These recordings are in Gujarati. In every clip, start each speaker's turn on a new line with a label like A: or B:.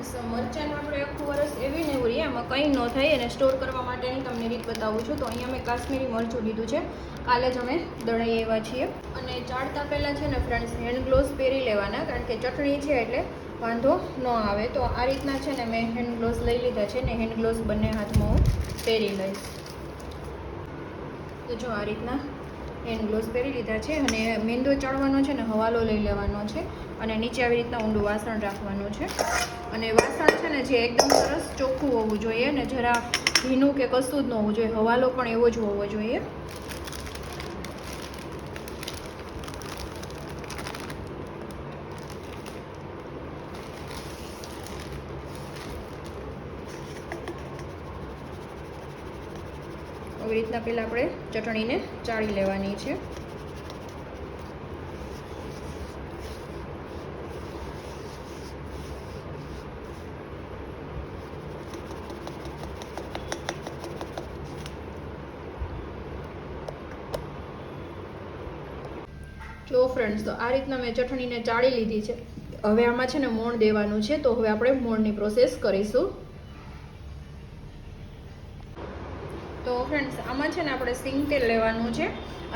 A: ફ્રેન્ડ્સ મરચાંનું આપણે આખું વરસ એવી ને એવું એમાં કંઈ ન થાય અને સ્ટોર કરવા માટેની તમને રીત બતાવું છું. તો અહીંયા મેં કાશ્મીરી મરચું લીધું છે. કાલે જ અમે દળાઈ આવ્યા છીએ. અને ચાળતા પહેલાં છે ને ફ્રેન્ડ્સ હેન્ડ ગ્લોવ્સ પહેરી લેવાના, કારણ કે ચટણી છે એટલે વાંધો ન આવે. તો આ રીતના છે ને મેં હેન્ડ ગ્લોવ્સ લઈ લીધા છે ને હેન્ડ ગ્લોવ્સ બંને હાથમાં હું પહેરી લઈશ. તો જો આ રીતના હેન્ડ ગ્લોવ્સ પહેરી લીધા છે અને મેંદો ચડવાનો છે ને હવાલો લઈ લેવાનો છે અને નીચે આવી રીતના ઊંડું વાસણ રાખવાનું છે. અને વાસણ છે ને જે એકદમ સરસ ચોખ્ખું હોવું જોઈએ ને જરા ભીનું કે કશું જ ન હોવું જોઈએ. હવાલો પણ એવો જ હોવો જોઈએ. રીતના પહેલાં આપણે ચટણીને ચાળી લેવાની છે. જો ફ્રેન્ડ્સ તો આ રીતના મેં ચટણીને ચાળી લીધી છે. હવે આમાં છે ને મોણ દેવાનું છે, તો હવે આપણે મોણની પ્રોસેસ કરીશું. તો ફ્રેન્ડ્સ આમાં છે ને આપણે સિંગ તેલ લેવાનું છે.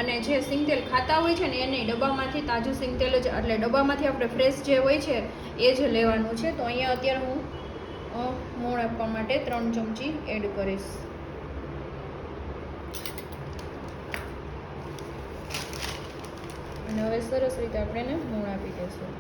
A: અને જે સિંગ તેલ ખાતા હોય છે ને એને ડબ્બામાંથી તાજું સિંગ તેલ જ, એટલે ડબ્બામાંથી આપણે ફ્રેશ જે હોય છે, એ જ લેવાનું છે. તો અહીંયા અત્યારે હું મોણ આપવા માટે ત્રણ ચમચી એડ કરીશ. અને હવે સરસ રીતે આપણે એને મોણ આપી દઈશું.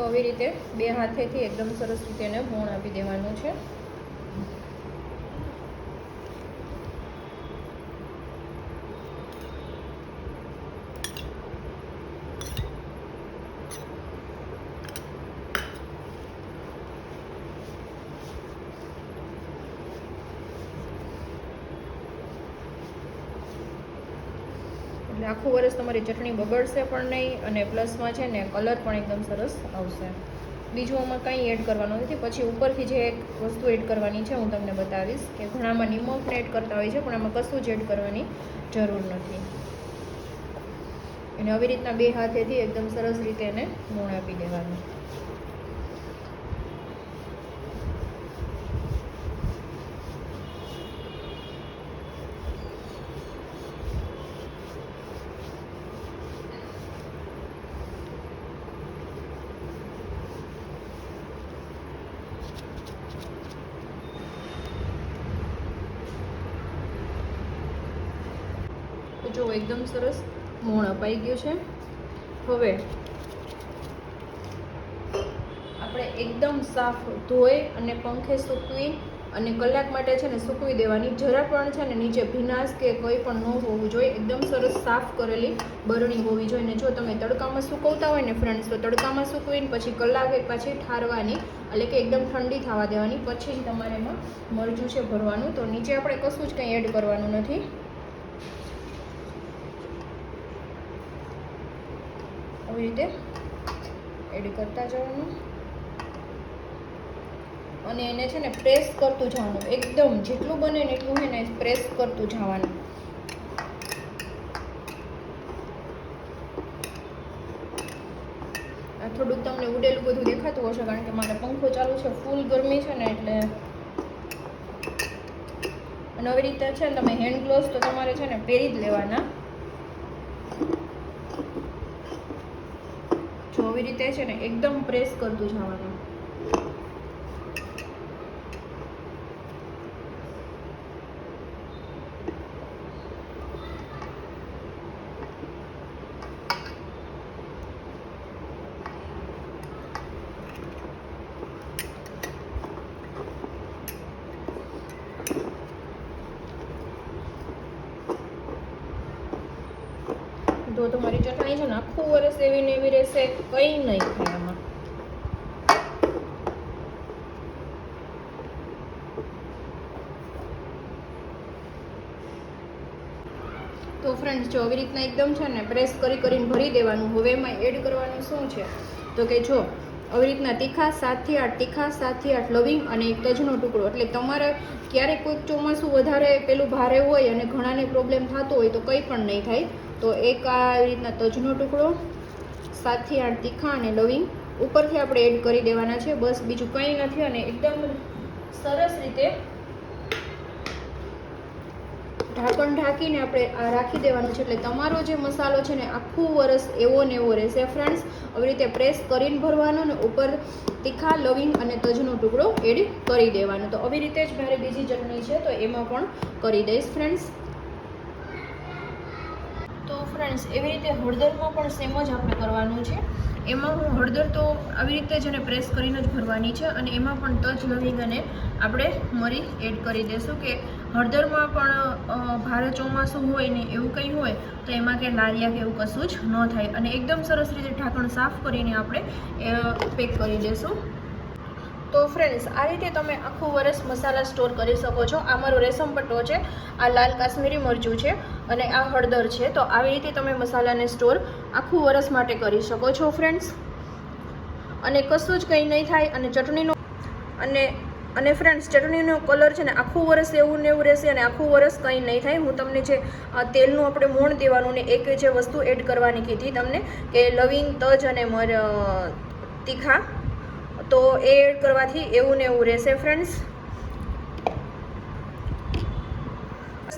A: તો આવી રીતે બે હાથેથી એકદમ સરસ રીતે એને મોણ આપી દેવાનું છે. એટલે આખું વર્ષ તમારી ચટણી બગડશે પણ નહીં અને પ્લસમાં છે ને કલર પણ એકદમ સરસ આવશે. બીજું આમાં કંઈ એડ કરવાનું નથી. પછી ઉપરથી જે એક વસ્તુ એડ કરવાની છે, હું તમને બતાવીશ કે ઘણામાં નિમકને એડ કરતા હોય છે, પણ આમાં કશું જ એડ કરવાની જરૂર નથી. અને આવી રીતના બે હાથેથી એકદમ સરસ રીતે એને મોણ આપી દેવાનું. જો એકદમ સરસ મોણ અપાઈ ગયું છે. હવે આપણે એકદમ સાફ ધોઈ અને પંખે સૂકવી અને કલાક માટે છે ને સૂકવી દેવાની. જરા પણ છે ને નીચે ભીનાશ કે કોઈ પણ ન હોવું જોઈએ. એકદમ સરસ સાફ કરેલી બરણી હોવી જોઈએ. ને જો તમે તડકામાં સૂકવતા હોય ને ફ્રેન્ડ્સ તો તડકામાં સૂકવીને પછી કલાક એક પાછી ઠારવાની એટલે કે એકદમ ઠંડી થવા દેવાની. પછી જ તમારે એમાં મરચું છે ભરવાનું. તો નીચે આપણે કશું જ કંઈ એડ કરવાનું નથી. આવી રીતે એડ કરતા જવાનું. અને એને છે ને પ્રેસ કરતું જવાનું. એકદમ જેટલું બને ને એટલું છે પ્રેસ કરતું જવાનું. થોડુંક તમને ઉડેલું બધું દેખાતું હશે કારણ કે મારે પંખો ચાલુ છે ફૂલ ગરમી છે ને એટલે. અને આવી રીતે છે ને તમે હેન્ડ ગ્લોવ્સ તો તમારે છે ને પહેરી જ લેવાના. આવી રીતે છે ને એકદમ પ્રેસ કરતું જવાનું તો તમારી ચટણી છે ને આખું વરસ એવી ને એવી રહેશે, કંઈ નહીં થાય આમાં. તો ફ્રેન્ડ્સ જો આવી રીતના એકદમ છે ને પ્રેસ કરી કરીને ભરી દેવાનું. હવે એમાં એડ કરવાનું શું છે? તો તો કે જો આવી રીતના તીખા સાતથી આઠ તીખા સાતથી આઠ લવિંગ અને એક તજનો ટુકડો. એટલે તમારે ક્યારેક કોઈક ચોમાસું વધારે પેલું ભારે હોય અને ઘણાને પ્રોબ્લેમ થતો હોય તો કંઈ પણ નહીં થાય. તો એક આ રીતના તજનો ટુકડો સાતથી આઠ તીખા અને લવિંગ ઉપરથી આપણે એડ કરી દેવાના છે. બસ બીજું કંઈ નથી અને એકદમ સરસ રીતે ઢાંકણ ઢાંકીને આપણે રાખી દેવાનું છે. એટલે તમારો જે મસાલો છે ને, આખું વરસ એવો ને એવો રહેશે. ફ્રેન્ડ્સ, આવી રીતે પ્રેસ કરીને ભરવાનો ને ઉપર તીખા, લવિંગ અને તજનો ટુકડો એડ કરી દેવાનો. તો આવી રીતે જ મારે બીજી ચટણી છે, તો એમાં પણ કરી દઈશ, ફ્રેન્ડ્સ. તો ફ્રેન્ડ્સ, એવી રીતે હળદરમાં પણ સેમ જ આપણે કરવાનું છે. એમાં હું હળદર તો આવી રીતે જ એને પ્રેસ કરીને જ ભરવાની છે અને એમાં પણ તજ, લવિંગ અને આપણે મરી એડ કરી દઈશું કે હળદરમાં પણ ભારે ચોમાસું હોય ને એવું કંઈ હોય, તો એમાં કે લારિયા કે એવું કશું જ ન થાય. અને એકદમ સરસ રીતે ઢાંકણ સાફ કરીને આપણે પેક કરી દઈશું તો ફ્રેન્ડ્સ આ રીતે તમે આખું વરસ મસાલા સ્ટોર કરી શકો છો. આ મારો રેશમ પટ્ટો છે, આ લાલ કાશ્મીરી મરચું છે, અને આ હળદર છે. તો આવી રીતે તમે મસાલાને સ્ટોર આખું વરસ માટે કરી શકો છો ફ્રેન્ડ્સ અને કશું જ કંઈ નહીં થાય, અને ચટણીનો અને અને ફ્રેન્ડ્સ ચટણીનો કલર છે ને આખું વરસ એવું ને એવું રહેશે અને આખું વરસ કંઈ નહીં થાય. હું તમને જે તેલનું આપણે મોણ દેવાનું ને એક જે વસ્તુ એડ કરવાની કીધી તમને, કે લવિંગ, તજ અને મર તીખા. તો એ એડ કરવાથી એવું ને એવું રહેશે ફ્રેન્ડ્સ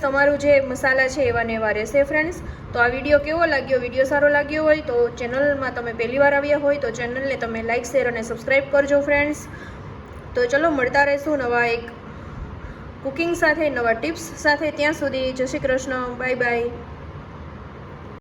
A: તમારું જે મસાલા છે એવા ને એવા રહેશે ફ્રેન્ડ્સ તો આ વીડિયો કેવો લાગ્યો? વીડિયો સારો લાગ્યો હોય તો ચેનલમાં તમે પહેલી વાર આવ્યા હોય તો ચેનલને તમે લાઇક શેર અને સબસ્ક્રાઈબ કરજો ફ્રેન્ડ્સ તો ચલો મળતા રહેશું નવા એક કુકિંગ સાથે, નવા ટિપ્સ સાથે. ત્યાં સુધી જય શ્રી કૃષ્ણ. Bye bye